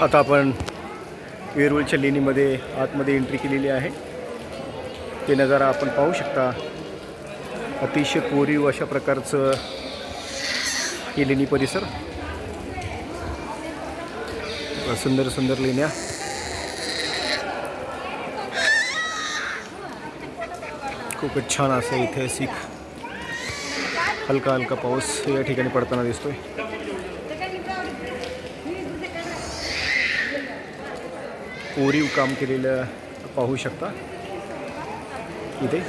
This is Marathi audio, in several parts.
आता आपण वेरूळच्या लेणीमध्ये आतमध्ये एंट्री केलेली आहे. ते नजारा आपण पाहू शकता. अतिशय कोरीव अशा प्रकारचं हे लेणी परिसर सुंदर सुंदर लेण्या. खूपच छान असं ऐतिहासिक हलका हलका पाऊस या ठिकाणी पडताना दिसतोय. कोरीव काम केलेलं पाहू शकता. इथे.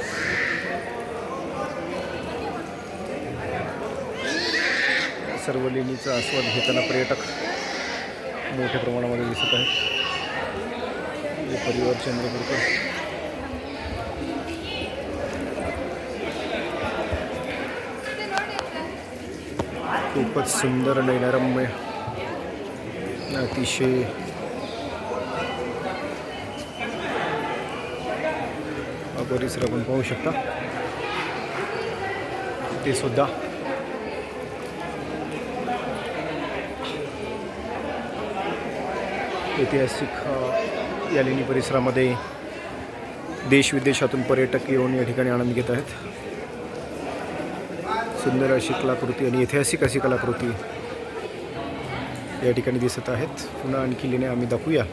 सर्व लेणीचा आस्वाद घेताना पर्यटक मोठ्या प्रमाणामध्ये दिसत आहेत. परिवार चंद्रपूरकर खूपच सुंदर नैनरम्य अतिशय परिसर आपण पाहू शकता. ते सुद्धा. ऐतिहासिक या लेणी परिसरामध्ये देश विदेशातून पर्यटक येऊन या ठिकाणी आनंद घेत आहेत. सुंदर अशी कलाकृती आणि ऐतिहासिक अशी कलाकृती या ठिकाणी दिसत आहेत. पुन्हा आणखी लेण्या आम्ही दाखवूया.